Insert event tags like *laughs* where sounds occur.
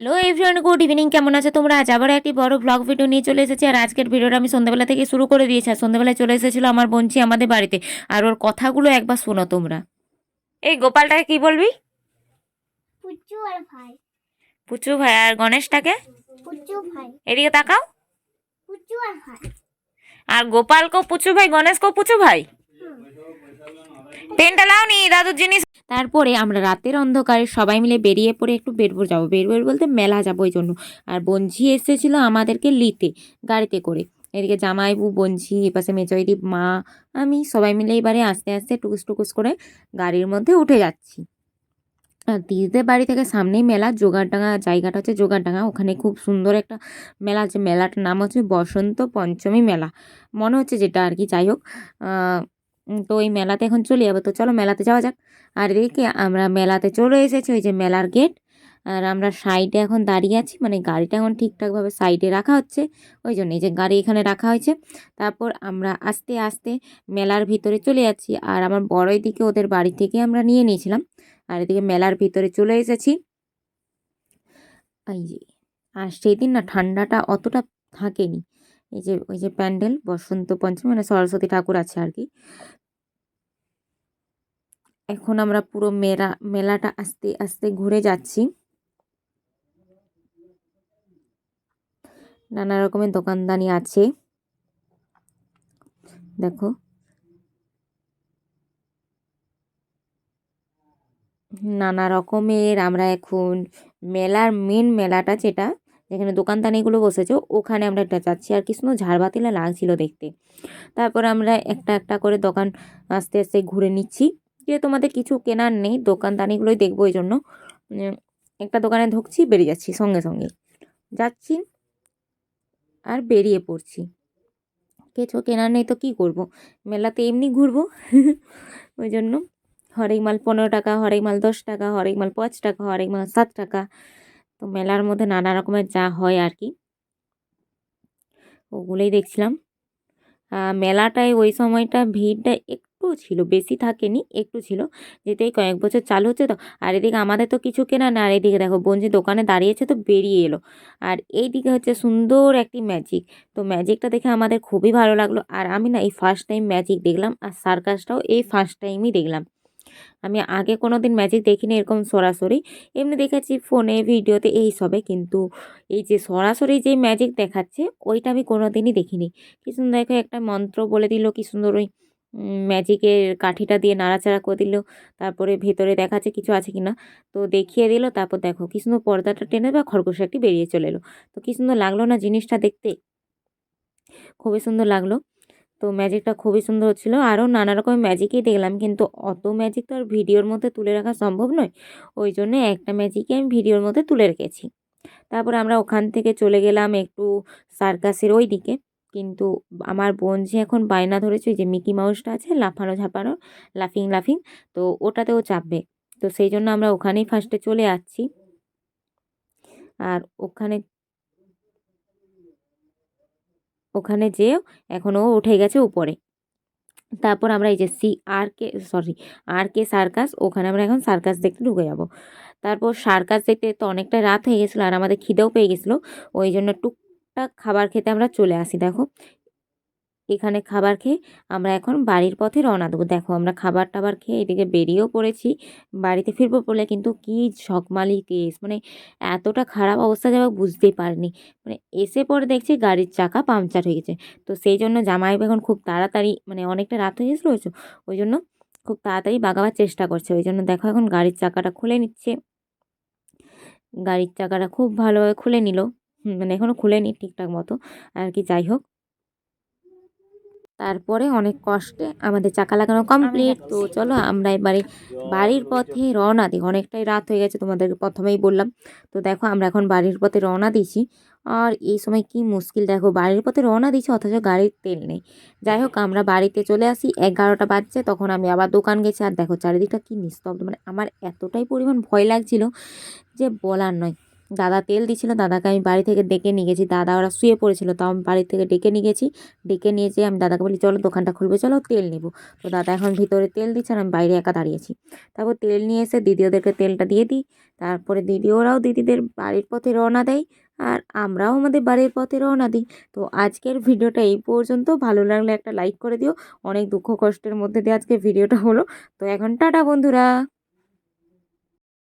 Hello everyone good evening. কেমন আছে তোমরা? আজ আবার একটি বড় ব্লগ ভিডিও নিয়ে চলে এসেছি। আর আজকের ভিডিওটা আমি সন্ধ্যাবেলা থেকে শুরু করে দিয়েছি। আর সন্ধ্যাবেলায় চলে এসেছিল আমার বোনছি আমাদের বাড়িতে। আর ওর কথাগুলো একবার শোনো তোমরা। এই গোপালটাকে কি বলবি? পুচু আর ভাই। পুচু ভাই আর গণেশটাকে? পুচু ভাই। এদিকে তাকাও। পুচু আর ভাই। আর গোপালকেও পুচু ভাই গণেশ গণেশকেও পুচু ভাই? পেনটা লাওনি দাদুর জিনিস তারপরে আমরা রাতের অন্ধকারে সবাই মিলে বেরিয়ে পড়ে একটু বেরবো, যাব। বেরবো বলতে মেলা যাব ওই জন্য। আর বঞ্জি এসেছিল আমাদেরকে লিতে, গাড়িতে করে। এদিকে জামাইবু বঞ্ঝি এপাশে মেজয়দি মা, আমি সবাই মিলে এবারে আস্তে আস্তে টুকুস টুকুস করে গাড়ির মধ্যে উঠে যাচ্ছি। আর দিদিদের বাড়ি থেকে সামনেই মেলা, জোগাড়ডাঙ্গা, জায়গাটা হচ্ছে জোগাড়ডাঙ্গা। ওখানে খুব সুন্দর একটা মেলা আছে। মেলাটার নাম হচ্ছে বসন্ত পঞ্চমী মেলা। মনে হচ্ছে যেটা আর কি, যাই হোক তো ওই মেলাতে এখন চলে যাব। তো চলো মেলাতে যাওয়া যাক। আর এদিকে আমরা মেলাতে চলে এসেছি, ওই যে মেলার গেট আর আমরা সাইডে এখন দাঁড়িয়ে আছি মানে গাড়িটা এখন ঠিকঠাকভাবে সাইডে রাখা হচ্ছে। ওই জন্য এই যে গাড়ি এখানে রাখা হয়েছে। তারপর আমরা আস্তে আস্তে মেলার ভিতরে চলে যাচ্ছি। আর আমার বড় দিকে ওদের বাড়ি থেকে আমরা নিয়ে নিয়েছিলাম। আর এদিকে মেলার ভিতরে চলে এসেছি। এই যে, আর সেই দিন না ঠান্ডাটা অতটা থাকেনি। এই যে, ওই যে প্যান্ডেল, বসন্ত পঞ্চমী মানে সরস্বতী ঠাকুর আছে আর কি। এখন আমরা পুরো মেলা, মেলাটা আস্তে আস্তে ঘুরে যাচ্ছি। নানা রকমের দোকানদানি আছে। দেখো। নানা রকমের, আমরা এখন মেলার মেন মেলাটা যেটা যেখানে দোকানদানিগুলো বসেছে, ওখানে আমরা একটা যাচ্ছি। আর কি সুন্দর ঝাড়বাতিলা লাগছিল দেখতে। তারপর আমরা একটা একটা করে দোকান আস্তে আস্তে ঘুরে নিচ্ছি। যে তোমাদের কিছু কেনার নেই, দোকানদানিগুলোই দেখব ওই জন্য। একটা দোকানে ঢুকছি, বেরিয়ে যাচ্ছি সঙ্গে সঙ্গে। যাচ্ছি আর বেরিয়ে পড়ছি। কিছু কেনার নেই তো কী করব? মেলাতে এমনি ঘুরবো। *laughs* ওই জন্য হরেক মাল পনেরো টাকা, হরেক মাল দশ টাকা, হরেক মাল পাঁচ টাকা, হরেক মাল সাত টাকা। তো মেলার মধ্যে নানা রকমের যা হয় আর কি ওগুলোই দেখছিলাম। মেলাটায় ওই সময়টা ভিড়টা একটু ছিল, বেশি থাকেনি, একটু ছিল। যেতে এই কয়েক বছর চালু হচ্ছে তো, আর এদিকে আমাদের তো কিছু কেনা না আর এদিকে দেখো বঞ্জি দোকানে দাঁড়িয়েছে তো বেরিয়ে এলো। আর এইদিকে হচ্ছে সুন্দর একটি ম্যাজিক, তো ম্যাজিকটা দেখে আমাদের খুবই ভালো লাগল। আর আমি না এই ফার্স্ট টাইম ম্যাজিক দেখলাম, আর সার্কাসটাও এই ফার্স্ট টাইমই দেখলাম। আমি আগে কোনো দিন ম্যাজিক দেখিনি এরকম সরাসরি। এমনি দেখেছি ফোনে ভিডিওতে এই সবে কিন্তু এই যে সরাসরি যে ম্যাজিক দেখাচ্ছে, ওইটা আমি কোনো দিনই দেখিনি। কি সুন্দর দেখো একটা মন্ত্র বলে দিল, কি সুন্দর ওই ম্যাজিকের কাঠিটা দিয়ে নাড়াচাড়া করে দিল। তারপরে ভেতরে দেখাচ্ছে কিছু আছে কি না তো দেখিয়ে দিল, তারপর দেখো কি সুন্দর পর্দাটা টেনে বা খরগোশ একটি বেরিয়ে চলে এলো। তো কি সুন্দর লাগল না জিনিসটা দেখতে? খুবই সুন্দর লাগল। তো ম্যাজিকটা খুবই সুন্দর হচ্ছিল। আরও নানা রকমের ম্যাজিকই দেখলাম, কিন্তু অত ম্যাজিক তো আর ভিডিওর মধ্যে তুলে রাখা সম্ভব নয়। ওই জন্য একটা ম্যাজিকই আমি ভিডিওর মধ্যে তুলে রেখেছি। তারপর আমরা ওখান থেকে চলে গেলাম একটু সার্কাসের ওই দিকে কিন্তু আমার বোন যে এখন বায়না ধরেছে যে মিকি মাউসটা আছে, লাফানো ঝাপানো লাফিং লাফিং তো ওটাতেও চাপবে। তো সেই জন্য আমরা ওখানেই ফার্স্টে চলে যাচ্ছি আর ওখানে ওখানে যেয়েও এখনও উঠে গেছে উপরে। তারপর আমরা এই যে C R K sorry R K circus, ওখানে আমরা এখন সার্কাস দেখতে ঢুকে যাব। তারপর সার্কাস দেখতে তো অনেকটা রাত হয়ে গেছিল আর আমাদের খিদেও পেয়ে গেছিল, ওই জন্য টুকটাক খাবার খেতে আমরা চলে আসি, দেখো। এখানে খাবার খেয়ে আমরা এখন বাড়ির পথে রওনা দেবো। দেখো আমরা খাবার টাবার খেয়ে এদিকে বেরিয়েও পড়েছি। বাড়িতে ফিরবো বলে কিন্তু কি ঝকমালি কেস মানে এতটা খারাপ অবস্থা যাবে বুঝতেই পারিনি। মানে এসে পরে দেখছি গাড়ির চাকা পাংচার হয়ে গেছে। তো সেই জন্য জামাই এখন খুব তাড়াতাড়ি মানে অনেকটা রাত হয়ে গেছিল ওই জন্য খুব তাড়াতাড়ি বাগাবার চেষ্টা করছে। ওই জন্য দেখো এখন গাড়ির চাকাটা খুলে নিচ্ছে। গাড়ির চাকাটা খুব ভালোভাবে খুলে নিল। মানে এখনও খুলেনি ঠিকঠাক মতো। আর কি যাই হোক। তারপরে অনেক কষ্টে আমাদের চাকা লাগানো কমপ্লিট তো চলো আমরা এবারে বাড়ির পথে রওনা দিই। অনেকটাই রাত হয়ে গেছে তোমাদের প্রথমেই বললাম। তো দেখো আমরা এখন বাড়ির পথে রওনা দিয়েছি। আর এই সময় কি মুশকিল দেখো বাড়ির পথে রওনা দিয়েছি অথচ গাড়ির তেল নেই। যাই হোক আমরা বাড়িতে চলে আসি এগারোটা বাজছে তখন আমি আবার দোকান গেছি। আর দেখো চারিদিকটা কি নিস্তব্ধ মানে আমার এতটাই পরিমাণ ভয় লাগছিল যে বলার নয়। দাদা তেল দিচ্ছিল, দাদাকে আমি বাড়ি থেকে ডেকে নিয়ে গেছি। দাদা ওরা শুয়ে পড়েছিল তাও আমি বাড়ি থেকে ডেকে নিয়ে গেছি। ডেকে নিয়ে যেয়ে আমি দাদাকে বলি, চলো দোকানটা খুলবে, চলো তেল নেব। তো দাদা এখন ভিতরে তেল দিচ্ছে আর আমি বাইরে একা দাঁড়িয়েছি। তারপর তেল নিয়ে এসে দিদি ওদেরকে তেলটা দিয়ে দিই। তারপরে দিদি ওরাও দিদিদের বাড়ির পথে রওনা দেয় আর আমরাও আমাদের বাড়ির পথে রওনা দিই। তো আজকের ভিডিওটা এই পর্যন্ত। ভালো লাগলে একটা লাইক করে দিও। অনেক দুঃখ কষ্টের মধ্যে দিয়ে আজকে ভিডিওটা হলো। তো এখন টাটা বন্ধুরা।